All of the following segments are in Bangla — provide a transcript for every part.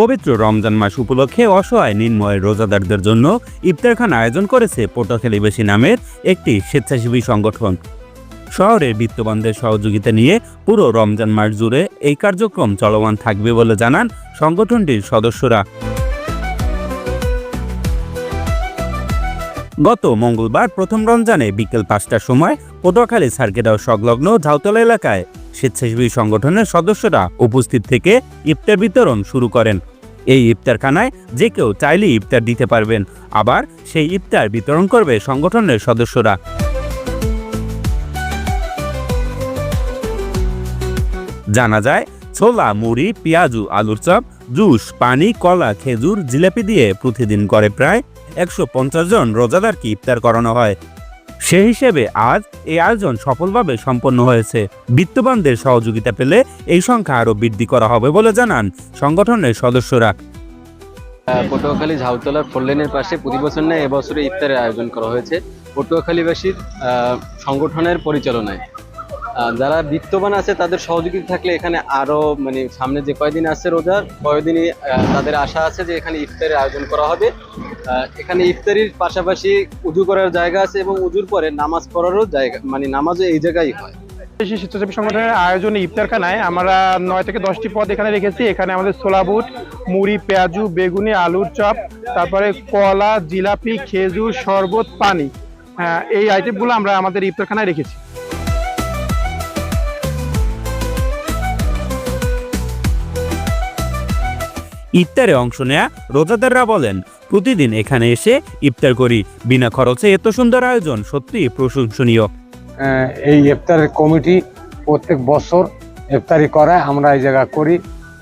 পবিত্র রমজান মাস উপলক্ষে অসহায় নির্ময় রোজাদারদের জন্য ইফতারখানা আয়োজন করেছে পটুয়াখালীবাসী নামের একটি স্বেচ্ছাসেবী সংগঠন। শহরের বিত্তবানদের সহযোগিতা নিয়ে পুরো রমজান মাস জুড়ে এই কার্যক্রম চলমান থাকবে বলে জানান সংগঠনটির সদস্যরা। গত মঙ্গলবার প্রথম রমজানে বিকেল পাঁচটার সময় পটুয়াখালী সার্কেটাও সংলগ্ন ঝাউতলা এলাকায় স্বেচ্ছাসেবী সংগঠনের সদস্যরা উপস্থিত থেকে ইফতার বিতরণ শুরু করেন। এই ইফতারখানায় যে কেউ চাইলে ইফতার দিতে পারবেন। আবার সেই ইফতার বিতরণ করবে সংগঠনের সদস্যরা। জানা যায়, ছোলা, মুড়ি, পেঁয়াজু, আলুর চপ, জুস, পানি, কলা, খেজুর, জিলাপি দিয়ে প্রতিদিন করে প্রায় একশো পঞ্চাশ জন রোজাদারকে ইফতার করানো হয়। সে হিসেবে আজ এই আয়োজন সফলভাবে সম্পন্ন হয়েছে। বিত্তবানদের সহযোগিতা পেলে এই সংখ্যা আরও বৃদ্ধি করা হবে বলে জানান সংগঠনের সদস্যরা। পটুয়াখালী ঝাউতলার ফোর লেনের পাশে প্রতি বছর নেয় এবছরে ইফতারের আয়োজন করা হয়েছে। পটুয়াখালীবাসীর সংগঠনের পরিচালনায়। যারা বিত্তবান আছে, তাদের সহযোগিতা থাকলে এখানে আরও মানে সামনে যে কয়দিন আছে রোজার কয়দিনই তাদের আশা আছে যে এখানে ইফতারের আয়োজন করা হবে। এখানে ইফতারির পাশাপাশি উজু করার জায়গা আছে এবং উজুর পরে নামাজ পড়ারও জায়গা মানে নামাজও এই জায়গায় হয়। স্বেচ্ছাসেবী সংগঠনের আয়োজনে ইফতারখানায় আমরা নয় থেকে দশটি পদ এখানে রেখেছি। এখানে আমাদের ছোলা বুট মুড়ি পেঁয়াজু বেগুনি আলুর চপ তারপরে কলা জিলাপি খেজুর শরবত পানি। হ্যাঁ, এই আইটেমগুলো আমরা আমাদের ইফতারখানায় রেখেছি। ইফতারে অংশ নেয়া রোজাদাররা বলেন প্রতিদিন এখানে এসে ইফতার করি। বিনা খরচে এত সুন্দর আয়োজন সত্যি প্রশংসনীয়। এই ইফতারের কমিটি প্রত্যেক বছর ইফতারি করায় আমরা এই জায়গা করি।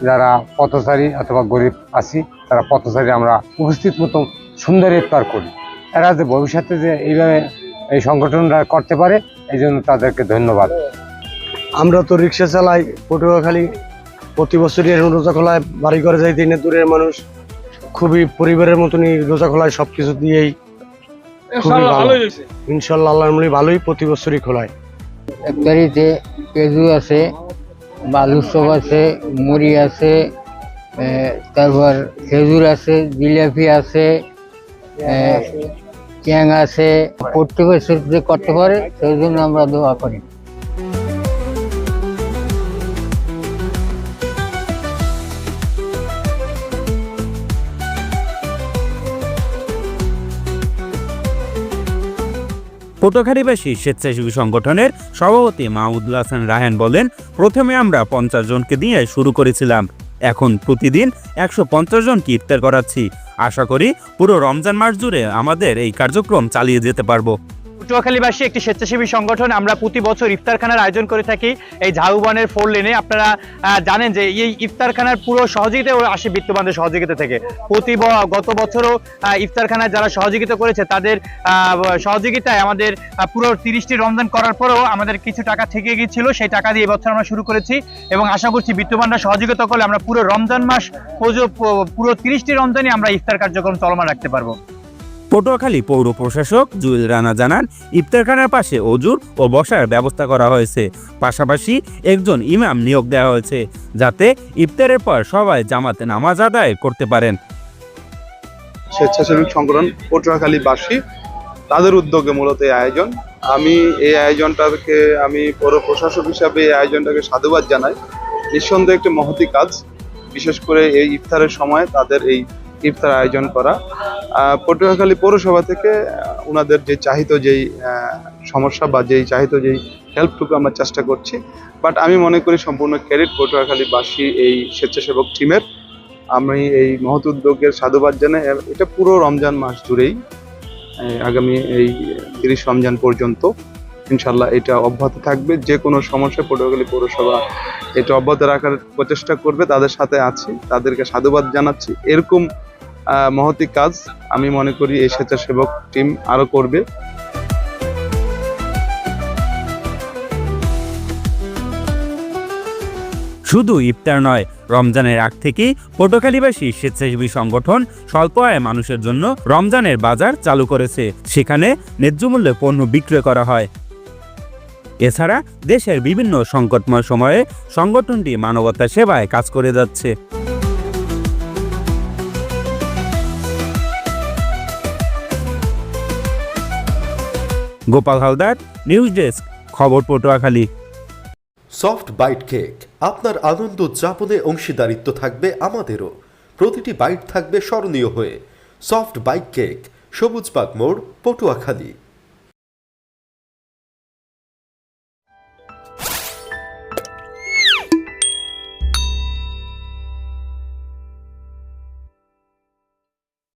যারা পথচারী অথবা গরিব আছি তারা পথচারী আমরা উপস্থিত মতো সুন্দর ইফতার করি। এরা যে ভবিষ্যতে যে এইভাবে এই সংগঠনরা করতে পারে এই জন্য তাদেরকে ধন্যবাদ। আমরা তো রিক্সা চালাই পটুয়াখালী প্রতি বছরই রোজা খোলায় বাড়ি ঘরে যাই দিনে দূরের মানুষ। খুবই পরিবারের মতনই রোজা খোলায় সব কিছু দিয়েই ইনশাল্লাহ আল্লাহর মনে ভালোই প্রতি বছরই খোলায়। ইফতারিতে পেঁজু আছে বালুর চপ আছে মুড়ি আছে তারপর খেজুর আছে জিলাপি আছে ক্যাং আছে। প্রত্যেক বছর যে করতে পারে সেই জন্য আমরা দোয়া করি। পটুয়াখালীবাসী স্বেচ্ছাসেবী সংগঠনের সভাপতি মাহমুদুল হাসান রায়হান বলেন, প্রথমে আমরা পঞ্চাশ জনকে দিয়ে শুরু করেছিলাম। এখন প্রতিদিন একশো পঞ্চাশ জনকে ইফতার করাচ্ছি। আশা করি পুরো রমজান মাস জুড়ে আমাদের এই কার্যক্রম চালিয়ে যেতে পারব। পটুয়াখালীবাসী একটি স্বেচ্ছাসেবী সংগঠন আমরা প্রতি বছর ইফতারখানার আয়োজন করে থাকি। এই ঝাউবনের ফোর লেনে আপনারা জানেন যে এই ইফতারখানার পুরো সহযোগিতা আসে বিত্তবানদের সহযোগিতা থেকে। প্রতি গত বছরও ইফতারখানায় যারা সহযোগিতা করেছে, তাদের সহযোগিতায় আমাদের পুরো তিরিশটি রমজান করার পরেও আমাদের কিছু টাকা থেকে গিয়েছিল, সেই টাকা দিয়ে এবছর আমরা শুরু করেছি। এবং আশা করছি বিত্তবানরা সহযোগিতা করলে আমরা পুরো রমজান মাস পুরো তিরিশটি রমজানই আমরা ইফতার কার্যক্রম চলমান রাখতে পারব। পটুয়াখালী পৌর প্রশাসক জুয়েল রানা জানান, ইফতারখানার পাশে অজুর ও বসার ব্যবস্থা করা হয়েছে। পাশাপাশি একজন ইমাম নিয়োগ দেওয়া হয়েছে, যাতে ইফতারের পর সবাই জামাতে নামাজ আদায় করতে পারেন। স্বেচ্ছাসেবী সংগঠন পটুয়াখালীবাসী, তাদের উদ্যোগে মূলত এই আয়োজন। আমি এই আয়োজনটাকে, আমি পৌর প্রশাসক হিসাবে এই আয়োজনটাকে সাধুবাদ জানাই। নিঃসন্দেহে একটি মহতি কাজ। বিশেষ করে এই ইফতারের সময় তাদের এই ইফতার আয়োজন করা। পটুয়াখালী পৌরসভা থেকে ওনাদের যে চাহিত যেই সমস্যা বা যেই চাহিত যেই হেল্পটুকু আমরা চেষ্টা করছি। বাট আমি মনে করি সম্পূর্ণ ক্রেডিট পটুয়াখালীবাসী এই স্বেচ্ছাসেবক টিমের আমি এই মহৎ উদ্যোগের সাধুবাদ জানাই। এটা পুরো রমজান মাস জুড়েই আগামী এই তিরিশ রমজান পর্যন্ত ইনশাল্লাহ এটা অব্যাহত থাকবে। যে কোনো সমস্যা পটুয়াখালী পৌরসভা এটা অব্যাহত রাখার প্রচেষ্টা করবে। তাদের সাথে আছি, তাদেরকে সাধুবাদ জানাচ্ছি। এরকম মহতি কাজ। আমি মনে করি এই স্বেচ্ছাসেবক টিম আরও করবে। শুধু ইফতার নয়, রমজানের আগ থেকেই পটুয়াখালীবাসী স্বেচ্ছাসেবী সংগঠন স্বল্প আয় মানুষের জন্য রমজানের বাজার চালু করেছে। সেখানে ন্যায্য মূল্যে পণ্য বিক্রয় করা হয়। এছাড়া দেশের বিভিন্ন সংকটময় সময়ে সংগঠনটি মানবতা সেবায় কাজ করে যাচ্ছে। গোপাল হালদার, নিউজ ডেস্ক, খবর পটুয়াখালী। সফট বাইট কেক, আপনার আনন্দ উদযাপনে অংশীদারিত্ব থাকবে আমাদেরও। প্রতিটি বাইট থাকবে স্মরণীয় হয়ে। সফট বাইট কেক সবুজবাগ মোড়, পটুয়াখালী।